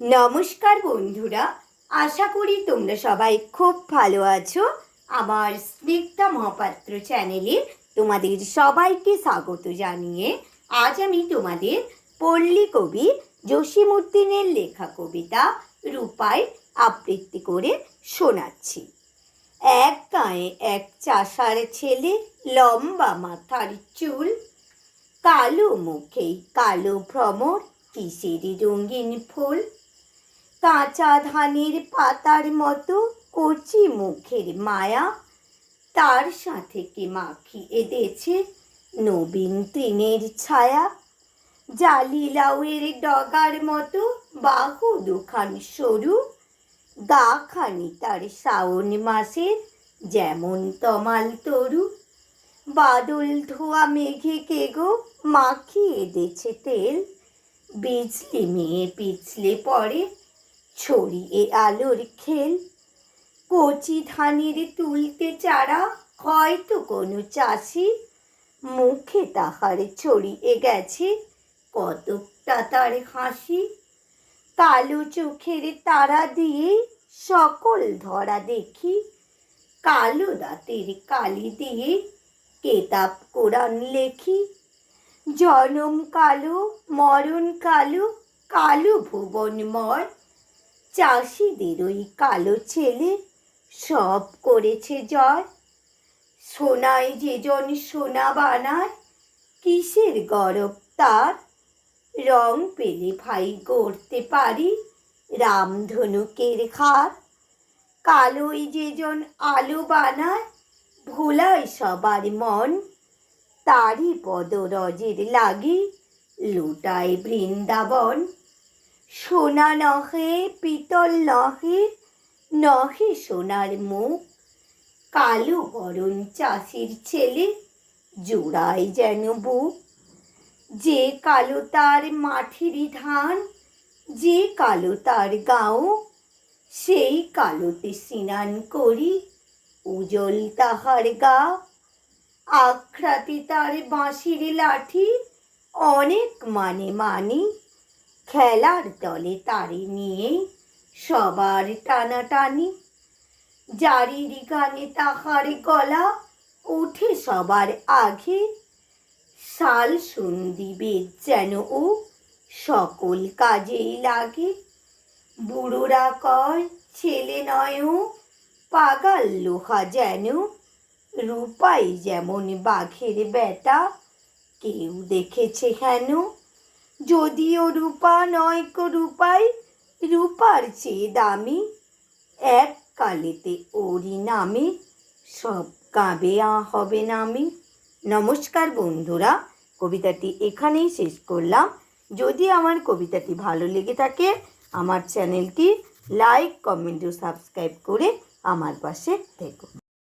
নমস্কার বন্ধুরা, আশা করি তোমরা সবাই খুব ভালো আছো। আমার স্নিগ্ধা মহাপাত্র চ্যানেলে তোমাদের সবাইকে স্বাগত জানিয়ে আজ আমি তোমাদের পল্লী কবি জসিমুদ্দিনের লেখা কবিতা রূপায় আবৃত্তি করে শোনাচ্ছি। এক গায়ে এক চাষার ছেলে লম্বা মাথার চুল, কালো মুখেই কালো ভ্রমর কিসেরই রঙিন ফুল? কাঁচা ধানের পাতার মতো কচি মুখের মায়া তার সাথে কি মাখি এদেছে নবীন তৃণের ছায়া। জালি লাউয়ের ডগার মতো বাহু দুখান সরু, গা খানি তার শ্রাবণ মাসের যেমন তমাল তরু। বাদল ধোয়া মেঘে কে গো মাখিয়ে দেছে তেল বিজলি মেয়ে পিছলে পড়ে ছড়িয়ে আলোর খেল। কচি ধানের তুলতে চারা, হয়তো কোনো চাষি। মুখে তাহার ছড়িয়ে গেছে কতকটা তার হাসি। কালো চোখের তারা দিয়ে সকল ধরা দেখি। কালো দাঁতের কালি দিয়ে কেতাব কোরআন লেখি। জনম কালো, মরণ কালো কালো ভুবনময় চাষিদের ওই কালো ছেলে সব করেছে জয়। সোনায় যেজন সোনা বানায়, কিসের গরব তার? রং পেলে ভাই গড়তে পারি, রামধনুকের খার। কালোই যেজন আলো বানায় ভোলায় সবার মন। তারই পদরজের লাগি লুটায় বৃন্দাবন। সোনা নহে পিতল নহে নহে সোনার মুখ। কালো বরণ চাষির ছেলে জোড়ায় যেন বুক। যে কালো তার মাঠেরই ধান, যে কালো তার গাও, সেই কালোতে স্নান করি উজ্জ্বল তাহার গা। আখড়াতে তার বাঁশির লাঠি, অনেক মানে মানি। খেলার দলে তারে নিয়ে সবার টানাটানি। জারির গানে তাহার গলা উঠে সবার আগে। শাল সন্দীপের যেন ও সকল কাজেই লাগে। বুড়োরা কয়, ছেলে নয় পাগাল লোহা যেন রূপাই যেমন বাঘের বেটা। কেউ দেখেছে হেন যদিও রূপা নয় কো রূপাই, রূপার চেয়ে দামি। এক কালেতে ওরি নামে, সব কাঁবে আ হবে নামি। নমস্কার বন্ধুরা, কবিতাটি এখানেই শেষ করলাম। যদি আমার কবিতাটি ভালো লেগে থাকে, আমার চ্যানেলটি লাইক, কমেন্ট ও সাবস্ক্রাইব করে আমার পাশে থেকো।